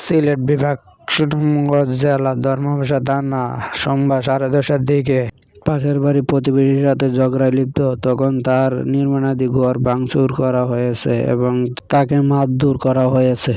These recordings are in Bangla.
সিলেট বিভাগ, সুনামগঞ্জ জেলা, ধর্মভাষা, থানা সোমবার সাড়ে দশটার দিকে। পাশের বাড়ি প্রতিবেশীর সাথে ঝগড়ায় লিপ্ত, তখন তার নির্মাণাধী ঘর ভাঙচুর করা হয়েছে এবং তাকে মারধর করা হয়েছে।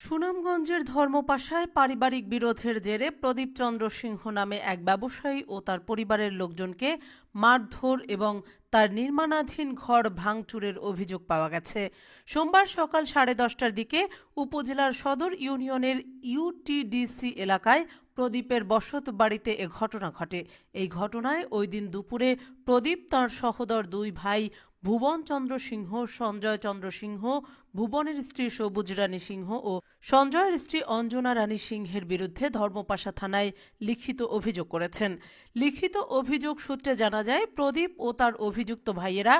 সুনামগঞ্জের ধর্মপাশায় পারিবারিক বিরোধের জেরে প্রদীপ চন্দ্র সিংহ নামে এক ব্যবসায়ী ও তার পরিবারের লোকজনকে মারধর এবং তার নির্মাণাধীন ঘর ভাঙচুরের অভিযোগ পাওয়া গেছে। সোমবার সকাল সাড়ে দশটার দিকে উপজেলার সদর ইউনিয়নের ইউটিডিসি এলাকায় প্রদীপের বসত বাড়িতে এ ঘটনা ঘটে। এই ঘটনায় ওই দিন দুপুরে প্রদীপ, তাঁর সহোদর দুই ভাই ভুবন চন্দ্র সিংহ, সঞ্জয় চন্দ্র সিংহ, ভুবনের স্ত্রী সবুজ রানী সিংহ ও সঞ্জয়ের স্ত্রী অঞ্জনা রানী সিংহের বিরুদ্ধে ধর্মপাশা থানায় লিখিত অভিযোগ করেছেন। লিখিত অভিযোগ সূত্রে জানা যায়, প্রদীপ ও তার অভিযুক্ত ভাইয়েরা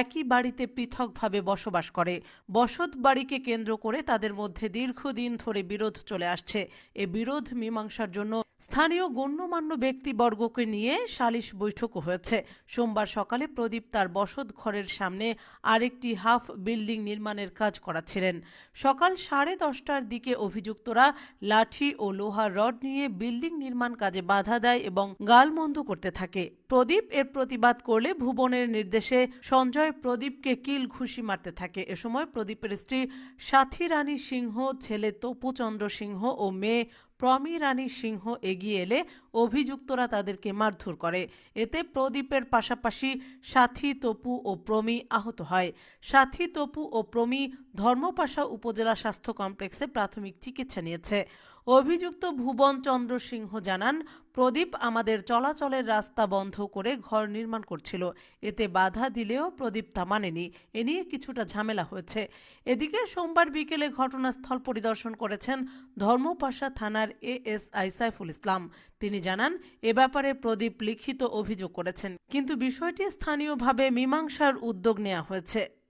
একই বাড়িতে পৃথকভাবে বসবাস করে। বসত বাড়িকে কেন্দ্র করে তাদের মধ্যে দীর্ঘদিন ধরে বিরোধ চলে আসছে। এ বিরোধ মীমাংসার জন্য স্থানীয় গণ্যমান্য ব্যক্তিবর্গকে নিয়ে সালিশ বৈঠকও হয়েছে। সোমবার সকালে প্রদীপ তার বসত ঘরের সামনে আরেকটি হাফ বিল্ডিং নির্মাণের কাজ করাচ্ছিলেন। সকাল সাড়ে দশটার দিকে অভিযুক্তরা লাঠি ও লোহার রড নিয়ে বিল্ডিং নির্মাণ কাজে বাধা দেয় এবং গালমন্দ করতে থাকে। প্রদীপ এর প্রতিবাদ করলে ভুবনের নির্দেশে সঞ্জয় প্রদীপকে কিল ঘুষি মারতে থাকে। এ সময় প্রদীপের স্ত্রী সাথী রানী সিংহ, ছেলে তপুচন্দ্র সিংহ ও মেয়ে প্রমি রানী সিংহ এগিয়ে এলে অভিযুক্তরা তাদেরকে মারধর করে। এতে প্রদীপের পাশাপাশি সাথী তপু ও প্রমি আহত হয়। সাথী তপু ও প্রমি ধর্মপাশা উপজেলা স্বাস্থ্য কমপ্লেক্সে প্রাথমিক চিকিৎসা নিয়েছে। অভিযুক্ত ভুবন চন্দ্র সিংহ জানান, প্রদীপ আমাদের চলাচলের রাস্তা বন্ধ করে ঘর নির্মাণ করছিল। এতে বাধা দিলেও প্রদীপ তা মানেনি। এ নিয়ে কিছুটা ঝামেলা হয়েছে। এদিকে সোমবার বিকেলে ঘটনাস্থল পরিদর্শন করেছেন ধর্মপাশা থানার এএসআই সাইফুল ইসলাম। তিনি জানান, এ ব্যাপারে প্রদীপ লিখিত অভিযোগ করেছেন। কিন্তু বিষয়টি স্থানীয়ভাবে মীমাংসার উদ্যোগ নেওয়া হয়েছে।